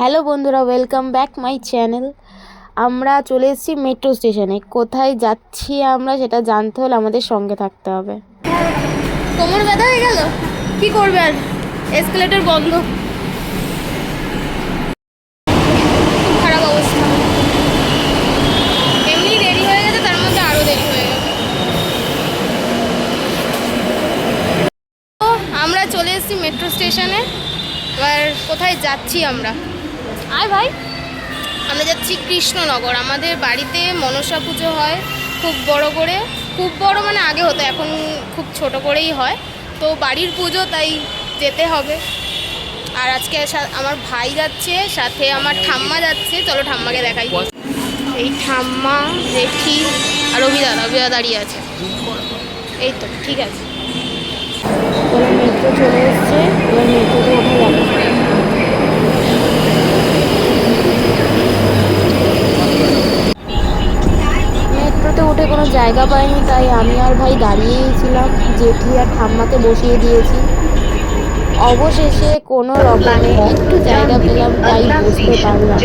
Hello বন্ধুরা welcome back my channel আমরা চলে এসেছি মেট্রো স্টেশনে কোথায় যাচ্ছি আমরা সেটা জানতে হলে আমাদের সঙ্গে থাকতে হবে। কোমর ব্যথা হয়ে গেল? কি করবে আর? এসকেলেটর বন্ধ। খারাপ অবস্থা। এমনি দেরি হয়ে গেছে, তার মধ্যে আরও দেরি হয়ে আমরা চলে এসেছি মেট্রো স্টেশনে এবার কোথায় যাচ্ছি আমরা? আয় ভাই। আমরা যাচ্ছি কৃষ্ণনগর। আমাদের বাড়িতে মনসা পুজো হয় খুব বড় করে। খুব বড় মানে আগে হতো, এখন খুব ছোট করেই হয়। তো বাড়ির পুজো তাই যেতে হবে। আর আজকে আমার ভাই যাচ্ছে, সাথে আমার ঠাম্মা যাচ্ছে। চলো ঠাম্মাকে দেখাই। এই ঠাম্মা, জেঠি আর অভিদা অভিদা দাঁড়িয়ে আছে। এই তো, ঠিক আছে। চলে এসছে। এবার উঠে কোনো জায়গা পাইনি, তাই আমি আর ভাই দাঁড়িয়েই ছিলাম জেঠি আর ঠাম্মাকে বসিয়ে দিয়েছি। অবশেষে কোনো রকমে একটু জায়গা পেলাম, তাই বুঝতে পারলাম।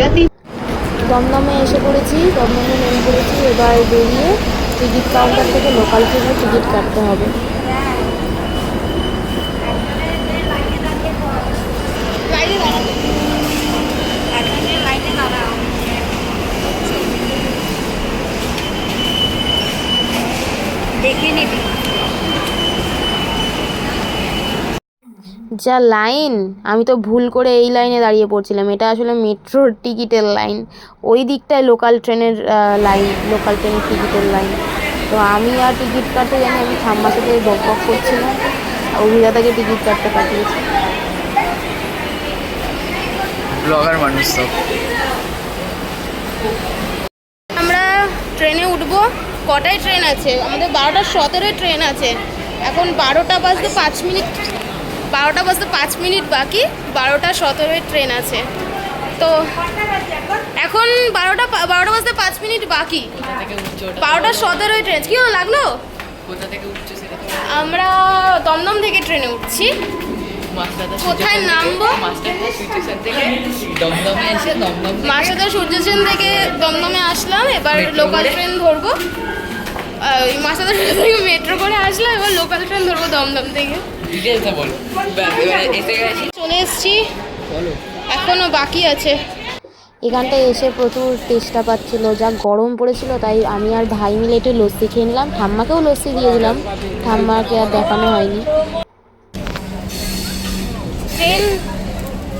দমদমে এসে পড়েছি, দমদমে নেমে পড়েছি, এবার বেরিয়ে টিকিট কাউন্টার থেকে লোকাল ট্রেনের টিকিট কাটতে হবে দেখে নিবি যা লাইন। আমি তো ভুল করে এই লাইনে দাঁড়িয়ে পড়ছিলাম। এটা আসলে মেট্রোর টিকিটের লাইন। ওই দিকটায় লোকাল ট্রেনের লাইন লোকাল ট্রেনের টিকিটের লাইন তো আমি আর টিকিট কাটতে জানি আমি ঠাম্মার সাথে বক বক করছিলাম অভিদাতাকে টিকিট কাটতে পাঠিয়েছি। ব্লগার মানুষ সব আমরা ট্রেনে উঠবো। কটায় ট্রেন আছে? আমাদের বারোটা সতেরোয় ট্রেন আছে। এখন বারোটা বাজতে পাঁচ মিনিট। বারোটা বাজতে পাঁচ মিনিট বাকি বারোটা সতেরোয় ট্রেন আছে। তো এখন বারোটা বারোটা বাজতে পাঁচ মিনিট বাকি। বারোটা সতেরোয় ট্রেন কী হলো লাগল? আমরা দমদম থেকে ট্রেনে উঠছি। কোথায় নামবো? সিচুয়েশন থেকে দমদমে থেকে মাসাদা দমদমে আসলাম এবার লোকাল ট্রেন ধরবো। ওই মাসাদা থেকে মেট্রো করে আসলাম এবার লোকাল ট্রেন ধরবো দমদম থেকে। ডিটেলসে বলো এসে গেছি চলে এসেছি। এখনও বাকি আছে। এখানটায় এসে প্রচুর তেষ্টা পাচ্ছিল যা গরম পড়েছিল তাই আমি আর ভাই মিলে একটু লস্যি খেয়ে নিলাম। ঠাম্মাকেও লস্যি দিয়ে দিলাম ঠাম্মাকে আর দেখানো হয়নি। ট্রেন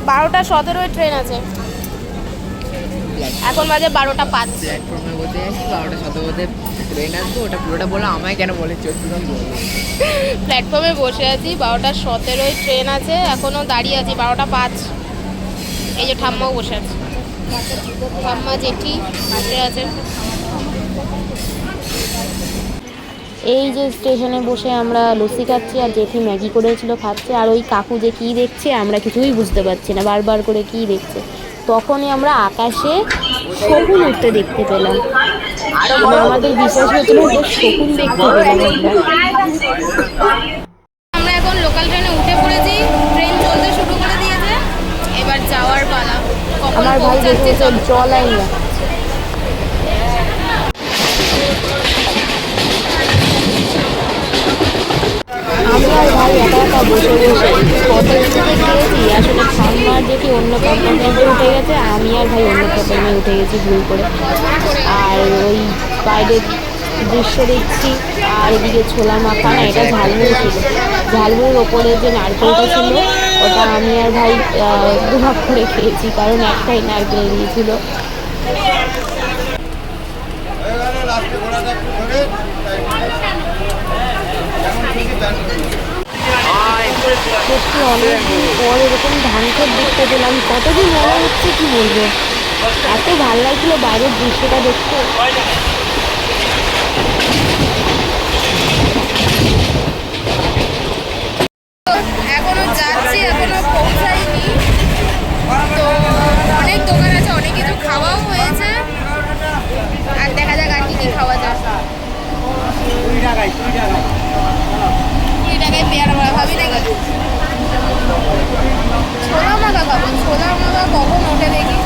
বারোটা সতেরোয় ট্রেন আছে। এখন বাজে বারোটা পাঁচ। বারোটা ট্রেন আসবে ওটা পুরোটা বলো আমায় কেন বলে প্ল্যাটফর্মে বসে আছি বারোটা সতেরোয় ট্রেন আছে এখনও দাঁড়িয়ে আছি বারোটা পাঁচ। এই যে ঠাম্মাও বসে আছে। ঠাম্মা জেঠি বসে আছে। এই যে স্টেশনে বসে আমরা লস্যি খাচ্ছি আর জেঠি ম্যাগি করেছিল খাচ্ছে। আর ওই কাকু যে কী দেখছে আমরা কিছুই বুঝতে পারছি না বারবার করে কী দেখছে। তখনই আমরা আকাশে শকুন উঠতে দেখতে পেলাম। এবার আমাদের বিশ্বাস হচ্ছিল যে শকুন দেখতে পেলাম আমরা। আমরা এখন লোকাল ট্রেনে উঠে পড়েছি। ট্রেন চলতে শুরু করে দিয়েছে। এবার যাওয়ার পালা। কখন আমার ভাই দেখতে দেখেছে জল আইন অন্য কম্পার্টমেন্টে উঠে গেছে আমি আর ভাই অন্য কম্পার্টমেন্টে উঠে গেছি ভুল করে। আর ওই বাইরের দৃশ্য দেখছি, আর এদিকে ছোলা মাখা, না, এটা ঝালমুড়ি ছিল। ঝালমুড়ির ওপরে যে নারকেলটা ছিল, ওটা আমি আর ভাই দুভাগ করে খেয়েছি, কারণ একটাই নারকেল দিয়েছিল। পর এরকম ধান ক্ষেত দেখতে পেলাম। কতদিন মনে হচ্ছে কি বলব? এত ভালো বাইরের দৃশ্যটা দেখতে। এখনও যাচ্ছি এখনও পৌঁছাইনি তো অনেক দোকান আছে অনেক কিছু খাওয়াও হয়েছে আর দেখা যাক আর কি কি খাওয়া যায় কুড়ি টাকায় পেয়ারা বড়া ভাবি নাকি ছোলা মাখা খাব ছোলা মাখা কখন ওঠে দেখি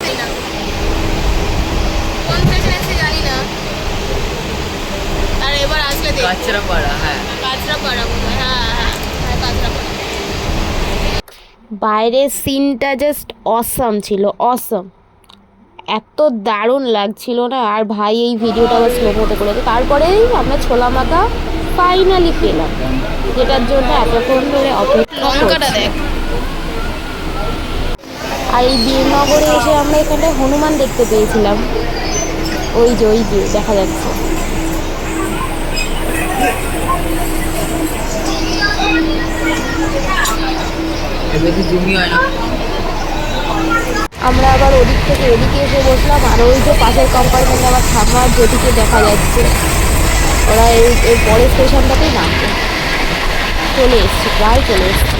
জানি না। কোন স্টেশনে এসেছি জানি না আর এবার আসলে দেখ কাচরা পাড়া হ্যাঁ কাঁচরাপাড়া বোধ হয়। হ্যাঁ হ্যাঁ হ্যাঁ কাঁচরাপাড়া বাইরের সিনটা জাস্ট অসম ছিল অসম এত দারুণ লাগছিল না? আর ভাই এই ভিডিওটা আবার স্লো মতো করেছে তারপরেই আমরা ছোলা মাখা ফাইনালি পেলাম যেটার জন্য এতক্ষণ ধরে অপেক্ষা দেখ। আর এই বীরনগরে এসে আমরা এখানে হনুমান দেখতে পেয়েছিলাম। ওই যে ওই যে দেখা যাচ্ছে। আমরা আবার ওদিক থেকে এদিকে এসে বসলাম, আর ওই যে পাশের কম্পার্টমেন্টে আমার ঠাম্মার যেদিকে দেখা যাচ্ছে, ওরা এই এই পরের স্টেশনটাতেই নামবে। চলে এসছি, প্রায় চলে এসছি।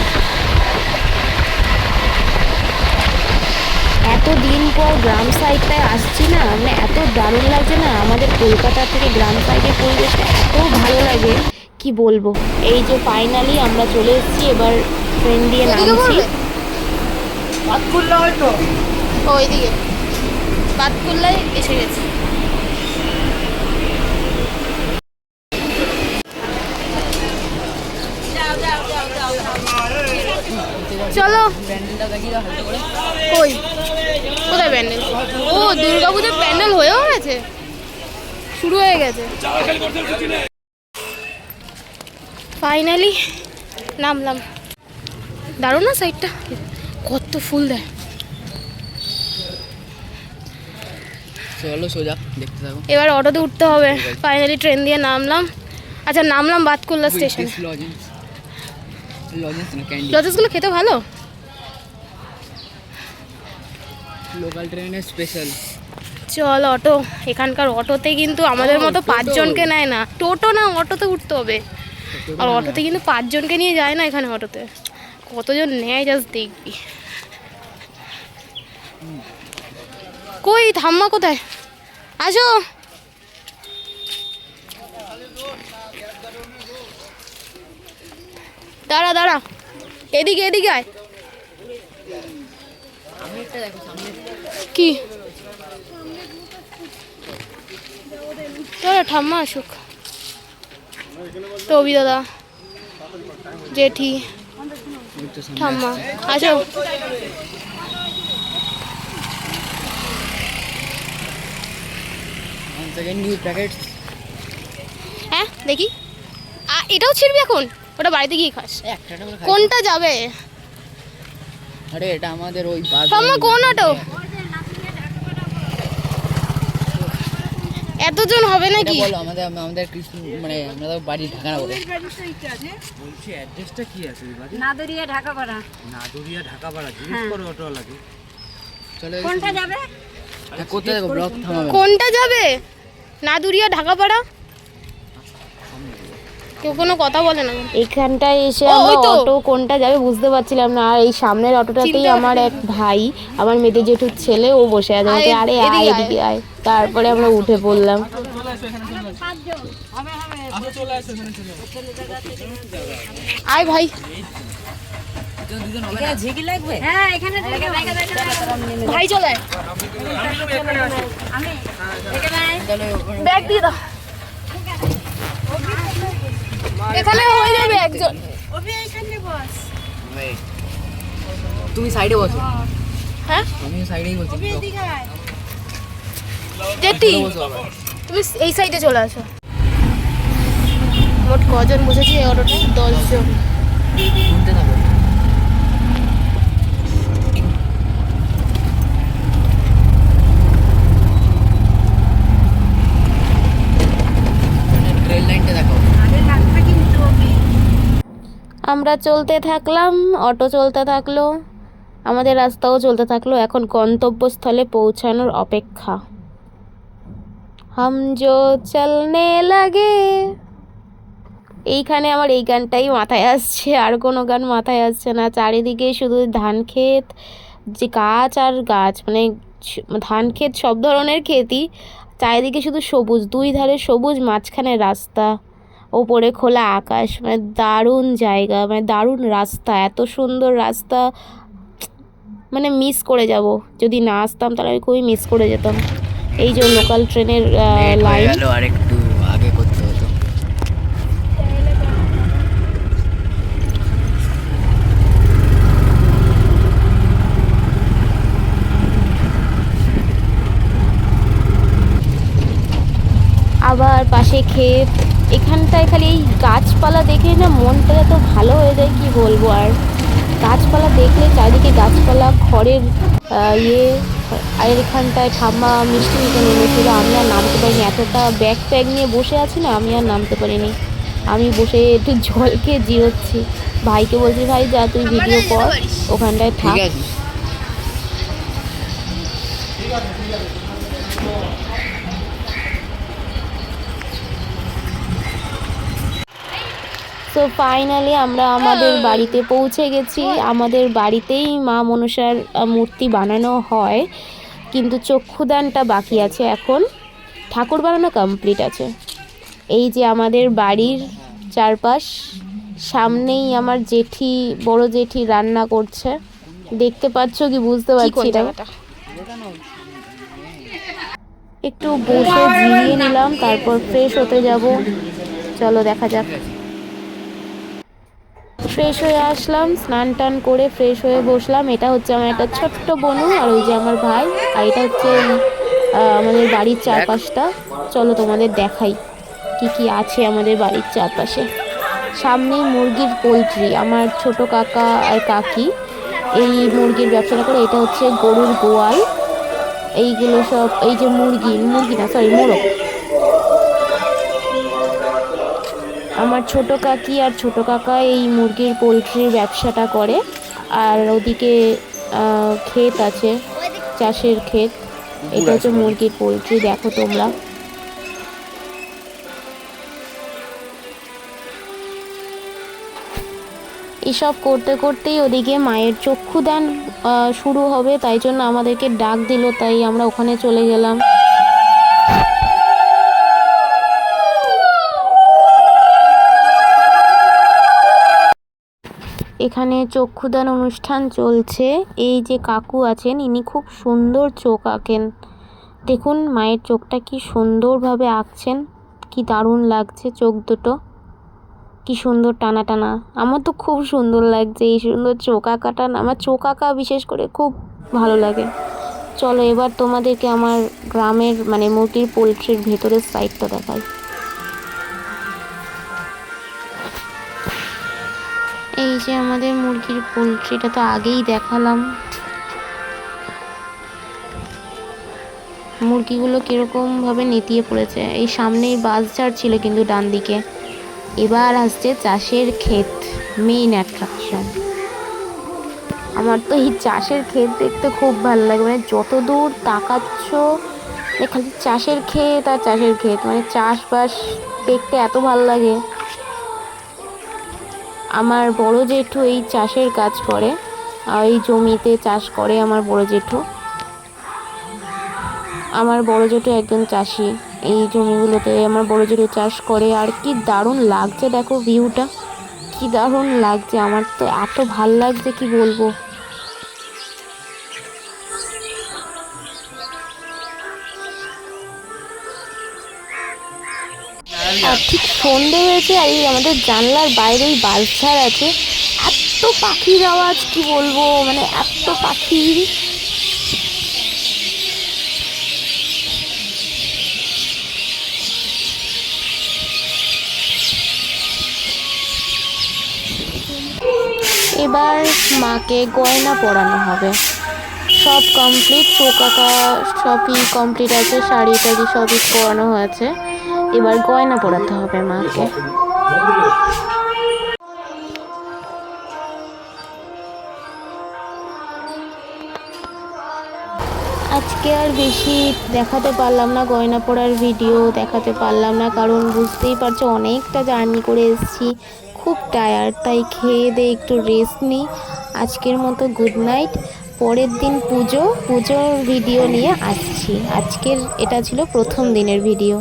এত দিন পর গ্রাম সাইডটায় আসছি না মানে এত দারুণ লাগছে না, আমাদের কলকাতা থেকে গ্রাম সাইডের পরিবেশটা এত ভালো লাগে, কি বলব? এই যে ফাইনালি আমরা চলে এসেছি, এবার ট্রেন দিয়ে নামছি। ওইদিকে বাতকুল্লায় এসে গেছি। চলো। কই? কোথায় প্যান্ডেল? ও দুর্গাপূজার প্যান্ডেল হয়েও গেছে। শুরু হয়ে গেছে। ফাইনালি নামলাম। দারুণ না সাইডটা কত ফুল দেয়। চলো সোজা দেখতে থাকো। এবার অটোতে উঠতে হবে। ফাইনালি ট্রেন দিয়ে নামলাম। আচ্ছা নামলাম বাতকুল্লা স্টেশনে লজেন্স লজেন্স না ক্যান্ডি লজেসগুলো খেতে ভালো? লোকাল ট্রেনের স্পেশাল চল অটো এখানকার অটোতে কিন্তু আমাদের মতো পাঁচজনকে নেয় না। টোটো না অটোতে উঠতে হবে। আর অটোতে কিন্তু পাঁচজনকে নিয়ে যায় না এখানে অটোতে কতজন নেয় জাস্ট দেখবি। কই, ধাম্মা কোথায়? আসো। দাঁড়া দাঁড়া। এদিকে এদিকে আয়। কি? চলো, ঠাম্মা আসুক। রবি দাদা, জেঠি। ঠাম্মা আসো হ্যাঁ দেখি। এটাও ছিড়বি এখন? ওটা বাড়িতে গিয়ে খাস। কোনটা যাবে? আরে এটা আমাদের ওই কোন অটো এতজন হবে নাকি? বলো আমাদের আমাদের কৃষ্ণ মানে আমরা তো বাড়ি ঢাকা না বলে। বলছি অ্যাড্রেসটা কি আছে বাড়ি নাদুরিয়া ঢাকা পাড়া নাদুরিয়া ঢাকাপাড়া জিজ্ঞেস করো অটোওয়ালাকে চলে কোনটা যাবে? কোথায় ব্লক থামাবে। কোনটা যাবে? নাদুরিয়া ঢাকাপাড়া? কেউ কোনো কথা বলে না। এখানটায় এসে আমরা অটো কোনটা যাবে বুঝতে পারছিলাম না। আর এই সামনের অটোটাতেই আমার এক ভাই আমার মেয়েদের জেঠুর ছেলে ও বসে আছে। আরে আয় আয়। এদিকে আয়। তারপরে আমরা উঠে পড়লাম। আয় ভাই। হ্যাঁ। ভাই চলে ব্যাগ দিয়ে দাও। এখানে হয়ে যাবে একজন। তুমি সাইডে বসো। হ্যাঁ। আমি সাইডেই বসি। অভি এদিকে আয়। জেটি তুমি এই সাইডে চলে আসো। মোট কজন বসেছি এই অটোটা দশজন। শুনতে থাকো। আমরা চলতে থাকলাম, অটো চলতে থাকল। আমাদের রাস্তাও চলতে থাকল, এখন গন্তব্যস্থলে পৌঁছানোর অপেক্ষা। হাম জো চলনে লাগে। এইখানে আমার এই গানটাই মাথায় আসছে, আর কোনো গান মাথায় আসছে না। চারিদিকে শুধু ধান ক্ষেত, যে গাছ আর গাছ মানে ধান ক্ষেত সব ধরনের ক্ষেতই। চারিদিকে শুধু সবুজ, দুই ধারে সবুজ, মাঝখানে রাস্তা। ওপরে খোলা আকাশ মানে দারুণ জায়গা মানে দারুণ রাস্তা এত সুন্দর রাস্তা। মানে মিস করে যাব। যদি না আসতাম তাহলে আমি খুবই মিস করে যেতাম। এই যে লোকাল ট্রেনের লাইন গেল আগে করতে হতো। আবার পাশে ক্ষেত। এখানটায় খালি এই গাছপালা দেখে না মনটা এত ভালো হয়ে যায় কি বলব আর? গাছপালা দেখলে চারিদিকে গাছপালা খড়ের ইয়ে আর এখানটায় ঠাম্মা মিষ্টি মিষ্টি নেমেছিল আমি আর নামতে পারিনি। এতটা ব্যাগ প্যাগ নিয়ে বসে আছি না আমি আর নামতে পারিনি। আমি বসে একটু জল খেয়ে জিরোচ্ছি। ভাইকে বলছি ভাই যা তুই ভিডিও কর। ওখানটায় থাক। তো ফাইনালি আমরা আমাদের বাড়িতে পৌঁছে গেছি। আমাদের বাড়িতেই মা মনসার মূর্তি বানানো হয়। কিন্তু চক্ষুদানটা বাকি আছে এখন। ঠাকুর বানানো কমপ্লিট আছে। এই যে আমাদের বাড়ির চারপাশ সামনেই আমার জেঠি বড় জেঠি রান্না করছে। দেখতে পাচ্ছ কি বুঝতে পারছি না? একটু বসে জিরিয়ে নিলাম তারপর ফ্রেশ হতে যাব। চলো দেখা যাক। ফ্রেশ হয়ে আসলাম, স্নান টান করে ফ্রেশ হয়ে বসলাম। এটা হচ্ছে আমার একটা ছোট্ট বনু আর ওই যে আমার ভাই। আর এটা হচ্ছে আমাদের বাড়ির চারপাশটা। চলো তোমাদের দেখাই কি কি আছে আমাদের বাড়ির চারপাশে। সামনেই মুরগির পোলট্রি, আমার ছোট কাকা আর কাকি। এই মুরগির ব্যবসাটা করে, এটা হচ্ছে গরুর গোয়াল। এইগুলো সব, এই যে মুরগি মুরগি না সরি মোরগ। আমার ছোট কাকি আর ছোট কাকা এই মুরগির পোলট্রির ব্যবসাটা করে। আর ওদিকে ক্ষেত আছে চাষের ক্ষেত। এটা হচ্ছে মুরগির পোলট্রি দেখো তোমরা। এসব করতে করতেই ওদিকে মায়ের চক্ষুদান আহ, শুরু হবে তাই জন্য আমাদেরকে ডাক দিল তাই আমরা ওখানে চলে গেলাম। এখানে চক্ষুদান অনুষ্ঠান চলছে। এই যে কাকু আছেন, ইনি খুব সুন্দর চোখ আঁকেন। দেখুন মায়ের চোখটা কি সুন্দরভাবে আঁকছেন, কি দারুণ লাগছে চোখ দুটো। কি সুন্দর টানা টানা। আমার তো খুব সুন্দর লাগছে এই সুন্দর চোখ আঁকাটা। আমার চোখ আঁকা বিশেষ করে খুব ভালো লাগে। চলো এবার তোমাদেরকে আমার গ্রামের মানে মুরগির পোলট্রির ভেতরের সাইডটা দেখাই। এই যে আমাদের মুরগির পোলট্রিটা তো আগেই দেখালাম। মুরগিগুলো কীরকমভাবে নেতিয়ে পড়েছে। এই সামনেই বাসঝাড় ছিল কিন্তু ডান দিকে। এবার আসছে চাষের ক্ষেত মেইন অ্যাট্রাকশন আমার তো এই চাষের ক্ষেত দেখতে খুব ভালো লাগে। মানে যত দূর তাকাচ্ছ মানে খালি চাষের ক্ষেত আর চাষের ক্ষেত মানে চাষবাস দেখতে এত ভালো লাগে। আমার বড় জেঠু এই চাষের কাজ করে এই জমিতে চাষ করে আমার বড় জেঠু। আমার বড় জেঠু একজন চাষি, এই জমিগুলোতে আমার বড় জেঠু চাষ করে, আর কি দারুণ লাগছে দেখো ভিউটা কি দারুণ লাগছে, আমার তো এত ভালো লাগছে, কি বলব? সন্ধে হয়েছে আর এই আমাদের জানলার বাইরে এই বালছাড় আছে। এত পাখির আওয়াজ, কি বলব? মানে এত পাখি এবার মাকে গয়না পরানো হবে। সব কমপ্লিট চোখ আঁকা, সবই কমপ্লিট আছে শাড়ি টাড়ি সবই পরানো হয়েছে। এবার গয়না পরাতে হবে মাকে। আজকে আর বেশি দেখাতে পারলাম না, গয়না পরার ভিডিও দেখাতে পারলাম না, কারণ বুঝতেই পারছ অনেকটা জার্নি করে এসেছি। খুব টায়ার্ড তাই খেয়ে দিয়ে একটু রেস্ট নিই আজকের মতো গুড নাইট পরের দিন পুজো, পুজোর ভিডিও নিয়ে আসছি। আজকের, এটা ছিল প্রথম দিনের ভিডিও